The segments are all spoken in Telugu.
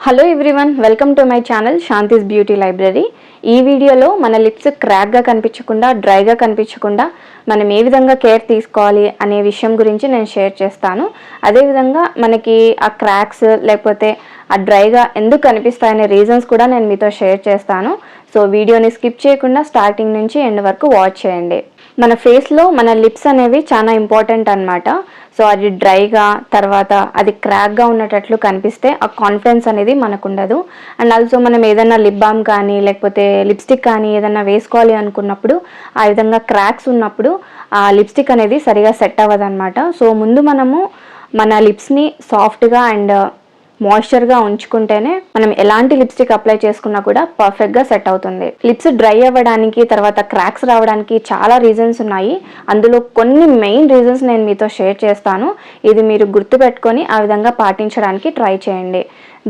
Hello everyone welcome to my channel Shanti's beauty library ఈ వీడియోలో మన లిప్స్ క్రాక్గా కనిపించకుండా డ్రైగా కనిపించకుండా మనం ఏ విధంగా కేర్ తీసుకోవాలి అనే విషయం గురించి నేను షేర్ చేస్తాను. అదేవిధంగా మనకి ఆ క్రాక్స్ లేకపోతే ఆ డ్రైగా ఎందుకు కనిపిస్తాయనే రీజన్స్ కూడా నేను మీతో షేర్ చేస్తాను. సో వీడియోని స్కిప్ చేయకుండా స్టార్టింగ్ నుంచి ఎండ్ వరకు వాచ్ చేయండి. మన ఫేస్లో మన లిప్స్ అనేవి చాలా ఇంపార్టెంట్ అన్నమాట. సో అది డ్రైగా తర్వాత అది క్రాక్గా ఉన్నటట్లు కనిపిస్తే ఆ కాన్ఫిడెన్స్ అనేది మనకు ఉండదు అండ్ ఆల్సో మనం ఏదైనా లిప్ బామ్ కానీ లేకపోతే లిప్స్టిక్ కానీ ఏదైనా వేసుకోవాలి అనుకున్నప్పుడు ఆ విధంగా క్రాక్స్ ఉన్నప్పుడు ఆ లిప్స్టిక్ అనేది సరిగా సెట్ అవ్వదు అనమాట సో ముందు మనము మన లిప్స్ని సాఫ్ట్గా అండ్ మాయిశ్చర్గా ఉంచుకుంటేనే మనం ఎలాంటి లిప్స్టిక్ అప్లై చేసుకున్నా కూడా పర్ఫెక్ట్గా సెట్ అవుతుంది. లిప్స్ డ్రై అవ్వడానికి తర్వాత క్రాక్స్ రావడానికి చాలా రీజన్స్ ఉన్నాయి. అందులో కొన్ని మెయిన్ రీజన్స్ నేను మీతో షేర్ చేస్తాను. ఇది మీరు గుర్తుపెట్టుకొని ఆ విధంగా పాటించడానికి ట్రై చేయండి.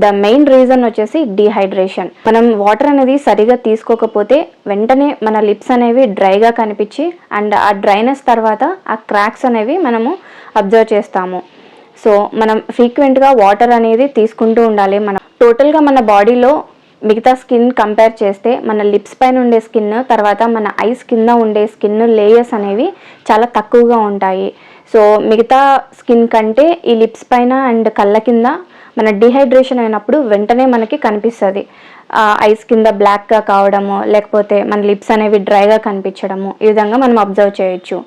ద మెయిన్ రీజన్ వచ్చేసి డీహైడ్రేషన్ మనం వాటర్ అనేది సరిగా తీసుకోకపోతే వెంటనే మన లిప్స్ అనేవి డ్రైగా కనిపించి అండ్ ఆ డ్రైనెస్ తర్వాత ఆ క్రాక్స్ అనేవి మనము అబ్జర్వ్ చేస్తాము. సో మనం ఫ్రీక్వెంట్గా వాటర్ అనేది తీసుకుంటూ ఉండాలి. మనం టోటల్గా మన బాడీలో మిగతా స్కిన్ కంపేర్ చేస్తే మన లిప్స్ పైన ఉండే స్కిన్ తర్వాత మన ఐస్ కింద ఉండే స్కిన్ లేయర్స్ అనేవి చాలా తక్కువగా ఉంటాయి. సో మిగతా స్కిన్ కంటే ఈ లిప్స్ పైన అండ్ కళ్ళ కింద మన డిహైడ్రేషన్ అయినప్పుడు వెంటనే మనకి కనిపిస్తుంది. ఐస్ కింద బ్లాక్గా కావడము లేకపోతే మన లిప్స్ అనేవి డ్రైగా కనిపించడము ఈ విధంగా మనం అబ్జర్వ్ చేయొచ్చు.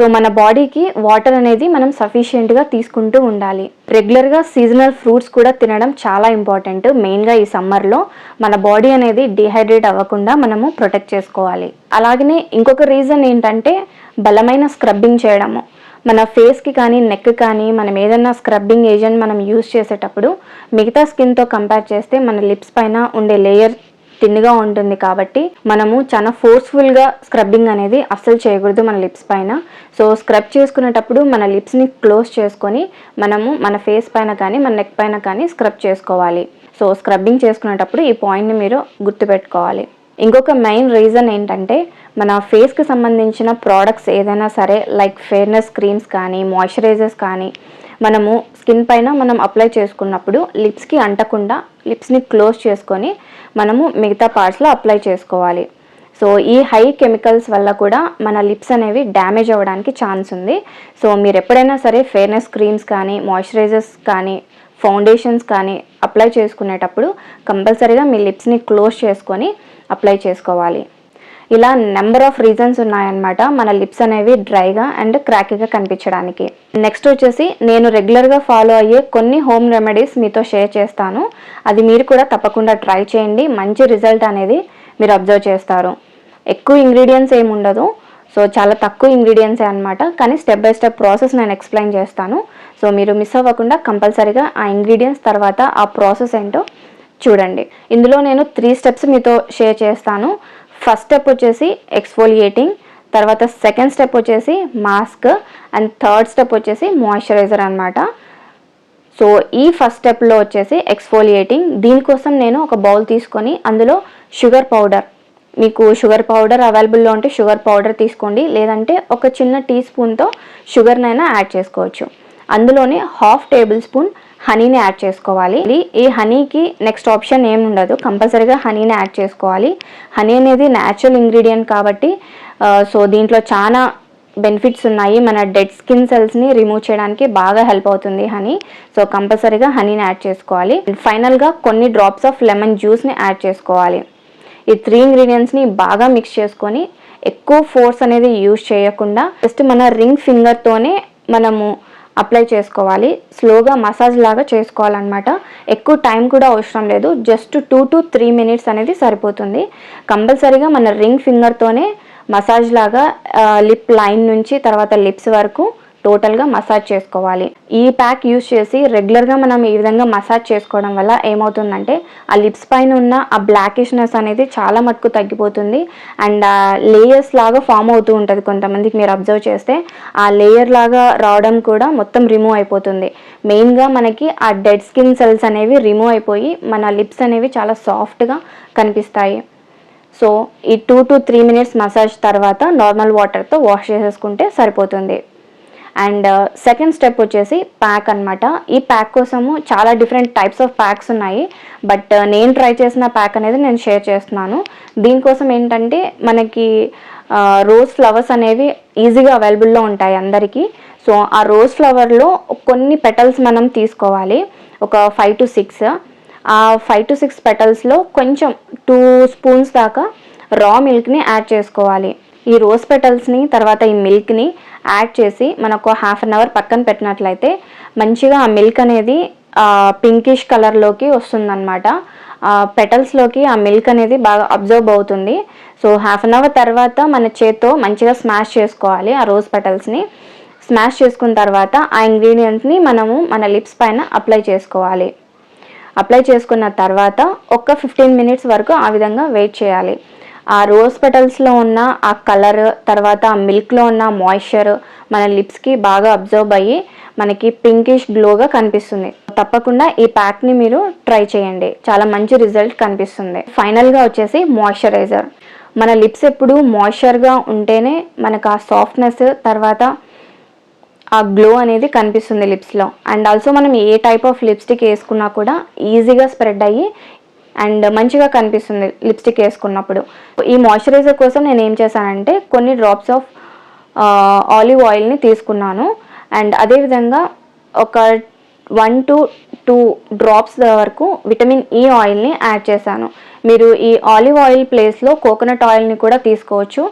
సో మన బాడీకి వాటర్ అనేది మనం సఫిషియెంట్గా తీసుకుంటూ ఉండాలి. రెగ్యులర్గా సీజనల్ ఫ్రూట్స్ కూడా తినడం చాలా ఇంపార్టెంట్ మెయిన్గా ఈ సమ్మర్లో మన బాడీ అనేది డిహైడ్రేట్ అవ్వకుండా మనము ప్రొటెక్ట్ చేసుకోవాలి. అలాగనే ఇంకొక రీజన్ ఏంటంటే బలమైన స్క్రబ్బింగ్ చేయడము. మన ఫేస్కి కానీ నెక్ కానీ మనం ఏదైనా స్క్రబ్బింగ్ ఏజెంట్ మనం యూస్ చేసేటప్పుడు మిగతా స్కిన్తో కంపేర్ చేస్తే మన లిప్స్ పైన ఉండే లేయర్ తిన్నుగా ఉంటుంది కాబట్టి మనము చాలా ఫోర్స్ఫుల్గా స్క్రబ్బింగ్ అనేది అస్సలు చేయకూడదు మన లిప్స్ పైన. సో స్క్రబ్ చేసుకునేటప్పుడు మన లిప్స్ని క్లోజ్ చేసుకొని మనము మన ఫేస్ పైన కానీ మన నెక్ పైన కానీ స్క్రబ్ చేసుకోవాలి. సో స్క్రబ్బింగ్ చేసుకునేటప్పుడు ఈ పాయింట్ని మీరు గుర్తుపెట్టుకోవాలి. ఇంకొక మెయిన్ రీజన్ ఏంటంటే మన ఫేస్కి సంబంధించిన ప్రోడక్ట్స్ ఏదైనా సరే లైక్ ఫేర్నెస్ క్రీమ్స్ కానీ మాయిశ్చరైజర్స్ కానీ మనము స్కిన్ పైన మనం అప్లై చేసుకున్నప్పుడు లిప్స్కి అంటకుండా లిప్స్ని క్లోజ్ చేసుకొని మనము మిగతా పార్ట్స్లో అప్లై చేసుకోవాలి. సో ఈ హై కెమికల్స్ వల్ల కూడా మన లిప్స్ అనేవి డ్యామేజ్ అవ్వడానికి ఛాన్స్ ఉంది. సో మీరు ఎప్పుడైనా సరే ఫేర్నెస్ క్రీమ్స్ కానీ మాయిశ్చరైజర్స్ కానీ ఫౌండేషన్స్ కానీ అప్లై చేసుకునేటప్పుడు కంపల్సరీగా మీ లిప్స్ని క్లోజ్ చేసుకొని అప్లై చేసుకోవాలి. ఇలా నెంబర్ ఆఫ్ రీజన్స్ ఉన్నాయన్నమాట. మన లిప్స్ అనేవి డ్రైగా అండ్ క్రాకీగా కనిపించడానికి. నెక్స్ట్ వచ్చేసి నేను రెగ్యులర్గా ఫాలో అయ్యే కొన్ని హోమ్ రెమెడీస్ మీతో షేర్ చేస్తాను. అది మీరు కూడా తప్పకుండా ట్రై చేయండి. మంచి రిజల్ట్ అనేది మీరు అబ్జర్వ్ చేస్తారు. ఎక్కువ ఇంగ్రీడియంట్స్ ఏమి ఉండదు. సో చాలా తక్కువ ఇంగ్రీడియంట్సే అనమాట కానీ స్టెప్ బై స్టెప్ ప్రాసెస్ నేను ఎక్స్ప్లెయిన్ చేస్తాను. సో మీరు మిస్ అవ్వకుండా కంపల్సరీగా ఆ ఇంగ్రీడియంట్స్ తర్వాత ఆ ప్రాసెస్ ఏంటో చూడండి. ఇందులో నేను త్రీ స్టెప్స్ మీతో షేర్ చేస్తాను. ఫస్ట్ స్టెప్ వచ్చేసి ఎక్స్ఫోలియేటింగ్ తర్వాత సెకండ్ స్టెప్ వచ్చేసి మాస్క్ అండ్ థర్డ్ స్టెప్ వచ్చేసి మాయిశ్చరైజర్ అనమాట సో ఈ ఫస్ట్ స్టెప్లో వచ్చేసి ఎక్స్ఫోలియేటింగ్ దీనికోసం నేను ఒక బౌల్ తీసుకొని అందులో షుగర్ పౌడర్ మీకు షుగర్ పౌడర్ అవైలబుల్లో ఉంటే షుగర్ పౌడర్ తీసుకోండి లేదంటే ఒక చిన్న టీ స్పూన్తో షుగర్నైనా యాడ్ చేసుకోవచ్చు. అందులోనే హాఫ్ టేబుల్ స్పూన్ హనీని యాడ్ చేసుకోవాలి. ఈ హనీకి నెక్స్ట్ ఆప్షన్ ఏమి ఉండదు. కంపల్సరీగా హనీని యాడ్ చేసుకోవాలి. హనీ అనేది న్యాచురల్ ఇంగ్రీడియంట్ కాబట్టి సో దీంట్లో చాలా బెనిఫిట్స్ ఉన్నాయి. మన డెడ్ స్కిన్ సెల్స్ని రిమూవ్ చేయడానికి బాగా హెల్ప్ అవుతుంది హనీ సో కంపల్సరీగా హనీని యాడ్ చేసుకోవాలి. ఫైనల్గా కొన్ని డ్రాప్స్ ఆఫ్ లెమన్ జ్యూస్ని యాడ్ చేసుకోవాలి. ఈ త్రీ ఇంగ్రీడియంట్స్ని బాగా మిక్స్ చేసుకొని ఎక్కువ ఫోర్స్ అనేది యూజ్ చేయకుండా జస్ట్ మన రింగ్ ఫింగర్తోనే మనము అప్లై చేసుకోవాలి. స్లోగా మసాజ్ లాగా చేసుకోవాలన్నమాట. ఎక్కువ టైం కూడా అవసరం లేదు. Just two to three minutes అనేది సరిపోతుంది. కంపల్సరీగా మన రింగ్ ఫింగర్తోనే మసాజ్ లాగా లిప్ లైన్ నుంచి తర్వాత లిప్స్ వరకు టోటల్గా మసాజ్ చేసుకోవాలి. ఈ ప్యాక్ యూస్ చేసి రెగ్యులర్గా మనం ఈ విధంగా మసాజ్ చేసుకోవడం వల్ల ఏమవుతుందంటే ఆ లిప్స్ పైన ఉన్న ఆ బ్లాకిష్నెస్ అనేది చాలా మటుకు తగ్గిపోతుంది. అండ్ ఆ లేయర్స్ లాగా ఫామ్ అవుతూ ఉంటుంది కొంతమందికి మీరు అబ్జర్వ్ చేస్తే ఆ లేయర్ లాగా రావడం కూడా మొత్తం రిమూవ్ అయిపోతుంది. మెయిన్గా మనకి ఆ డెడ్ స్కిన్ సెల్స్ అనేవి రిమూవ్ అయిపోయి మన లిప్స్ అనేవి చాలా సాఫ్ట్గా కనిపిస్తాయి. సో ఈ two to three minutes massage తర్వాత నార్మల్ వాటర్తో వాష్ చేసేసుకుంటే సరిపోతుంది. అండ్ uh, సెకండ్ స్టెప్ వచ్చేసి ప్యాక్ అన్నమాట. ఈ ప్యాక్ కోసము చాలా డిఫరెంట్ టైప్స్ ఆఫ్ ప్యాక్స్ ఉన్నాయి. బట్ uh, నేను ట్రై చేసిన ప్యాక్ అనేది నేను షేర్ చేస్తున్నాను. దీనికోసం ఏంటంటే మనకి uh, రోజ్ ఫ్లవర్స్ అనేవి ఈజీగా అవైలబుల్లో ఉంటాయి అందరికీ. సో ఆ రోజ్ ఫ్లవర్లో కొన్ని పెటల్స్ మనం తీసుకోవాలి. ఒక ఫైవ్ టు సిక్స్ ఆ ఫైవ్ టు సిక్స్ పెటల్స్లో కొంచెం టూ స్పూన్స్ దాకా రా మిల్క్ని యాడ్ చేసుకోవాలి. ఈ రోజ్ పెటల్స్ని తర్వాత ఈ మిల్క్ని యాడ్ చేసి మనకు హాఫ్ అన్ అవర్ పక్కన పెట్టినట్లయితే మంచిగా ఆ మిల్క్ అనేది పింకిష్ కలర్లోకి వస్తుందన్నమాట. పెటల్స్లోకి ఆ మిల్క్ అనేది బాగా అబ్జర్వ్ అవుతుంది. సో హాఫ్ అన్ అవర్ తర్వాత మన చేత్తో మంచిగా స్మాష్ చేసుకోవాలి ఆ రోజ్ పెటల్స్ని స్మాష్ చేసుకున్న తర్వాత ఆ ఇంగ్రీడియంట్ని మనము మన లిప్స్ పైన అప్లై చేసుకోవాలి. అప్లై చేసుకున్న తర్వాత ఒక ఫిఫ్టీన్ మినిట్స్ వరకు ఆ విధంగా వెయిట్ చేయాలి. ఆ రోజ్ పెటల్స్లో ఉన్న ఆ కలర్ తర్వాత ఆ మిల్క్లో ఉన్న మాయిశ్చర్ మన లిప్స్కి బాగా అబ్జర్వ్ అయ్యి మనకి పింకిష్ గ్లోగా కనిపిస్తుంది. తప్పకుండా ఈ ప్యాక్ని మీరు ట్రై చేయండి. చాలా మంచి రిజల్ట్ కనిపిస్తుంది. ఫైనల్గా వచ్చేసి మాయిశ్చరైజర్ మన లిప్స్ ఎప్పుడు మాయిశ్చర్గా ఉంటేనే మనకు ఆ సాఫ్ట్నెస్ తర్వాత ఆ గ్లో అనేది కనిపిస్తుంది లిప్స్లో అండ్ ఆల్సో మనం ఏ టైప్ ఆఫ్ లిప్స్టిక్ వేసుకున్నా కూడా ఈజీగా స్ప్రెడ్ అయ్యి అండ్ మంచిగా కనిపిస్తుంది లిప్స్టిక్ వేసుకున్నప్పుడు. ఈ మాయిశ్చరైజర్ కోసం నేను ఏం చేశానంటే కొన్ని డ్రాప్స్ ఆఫ్ ఆలివ్ ఆయిల్ని తీసుకున్నాను. అండ్ అదేవిధంగా ఒక వన్ టు టూ డ్రాప్స్ వరకు విటమిన్ ఈ ఆయిల్ని యాడ్ చేశాను. మీరు ఈ ఆలివ్ ఆయిల్ ప్లేస్లో కోకోనట్ ఆయిల్ని కూడా తీసుకోవచ్చు.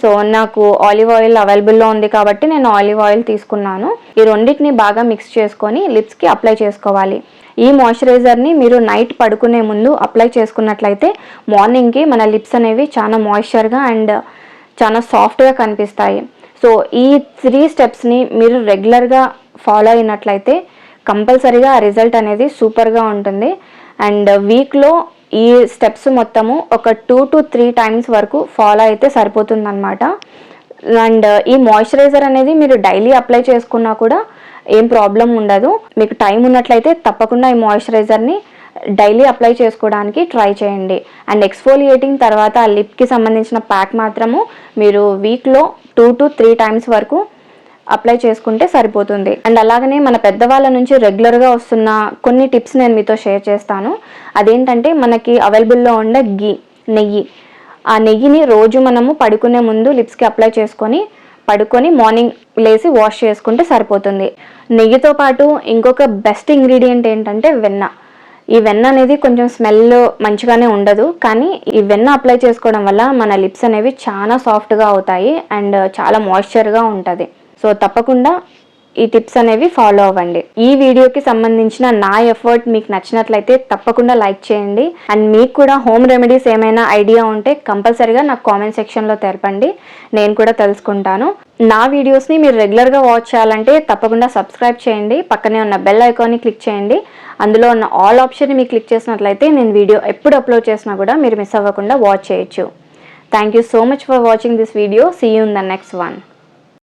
సో నాకు ఆలివ్ ఆయిల్ అవైలబుల్లో ఉంది కాబట్టి నేను ఆలివ్ ఆయిల్ తీసుకున్నాను. ఈ రెండింటిని బాగా మిక్స్ చేసుకొని లిప్స్కి అప్లై చేసుకోవాలి. ఈ మాయిశ్చరైజర్ని మీరు నైట్ పడుకునే ముందు అప్లై చేసుకున్నట్లయితే మార్నింగ్కి మన లిప్స్ అనేవి చాలా మాయిశ్చర్గా అండ్ చాలా సాఫ్ట్గా కనిపిస్తాయి. సో ఈ త్రీ స్టెప్స్ని మీరు రెగ్యులర్గా ఫాలో అయినట్లయితే కంపల్సరీగా ఆ రిజల్ట్ అనేది సూపర్గా ఉంటుంది. అండ్ వీక్లో ఈ స్టెప్స్ మొత్తము ఒక టూ టు త్రీ టైమ్స్ వరకు ఫాలో అయితే సరిపోతుందన్నమాట. అండ్ ఈ మాయిశ్చరైజర్ అనేది మీరు డైలీ అప్లై చేసుకున్నా కూడా ఏం ప్రాబ్లం ఉండదు. మీకు టైం ఉన్నట్లయితే తప్పకుండా ఈ మాయిశ్చరైజర్ని డైలీ అప్లై చేసుకోవడానికి ట్రై చేయండి. అండ్ ఎక్స్ఫోలియేటింగ్ తర్వాత ఆ లిప్కి సంబంధించిన ప్యాక్ మాత్రము మీరు వీక్లో టూ టు త్రీ టైమ్స్ వరకు అప్లై చేసుకుంటే సరిపోతుంది. అండ్ అలాగనే మన పెద్దవాళ్ళ నుంచి రెగ్యులర్గా వస్తున్న కొన్ని టిప్స్ నేను మీతో షేర్ చేస్తాను. అదేంటంటే మనకి అవైలబుల్లో ఉండే గీ నెయ్యి. ఆ నెయ్యిని రోజు మనము పడుకునే ముందు లిప్స్కి అప్లై చేసుకొని పడుకొని మార్నింగ్ లేసి వాష్ చేసుకుంటే సరిపోతుంది. నెయ్యితో పాటు ఇంకొక బెస్ట్ ఇంగ్రీడియంట్ ఏంటంటే వెన్న. ఈ వెన్న అనేది కొంచెం స్మెల్ మంచిగానే ఉండదు కానీ ఈ వెన్న అప్లై చేసుకోవడం వల్ల మన లిప్స్ అనేవి చాలా సాఫ్ట్గా అవుతాయి అండ్ చాలా మాయిశ్చర్గా ఉంటుంది. సో తప్పకుండా ఈ టిప్స్ అనేవి ఫాలో అవ్వండి. ఈ వీడియోకి సంబంధించిన నా ఎఫర్ట్ మీకు నచ్చినట్లయితే తప్పకుండా లైక్ చేయండి. అండ్ మీకు కూడా హోమ్ రెమెడీస్ ఏమైనా ఐడియా ఉంటే కంపల్సరీగా నాకు కామెంట్ సెక్షన్లో తెలపండి. నేను కూడా తెలుసుకుంటాను. నా వీడియోస్ని మీరు రెగ్యులర్గా వాచ్ చేయాలంటే తప్పకుండా సబ్స్క్రైబ్ చేయండి. పక్కనే ఉన్న బెల్ ఐకాన్ని క్లిక్ చేయండి. అందులో ఉన్న ఆల్ ఆప్షన్ని మీకు క్లిక్ చేసినట్లయితే నేను వీడియో ఎప్పుడు అప్లోడ్ చేసినా కూడా మీరు మిస్ అవ్వకుండా వాచ్ చేయొచ్చు. Thank you so much for watching this video see you in the next one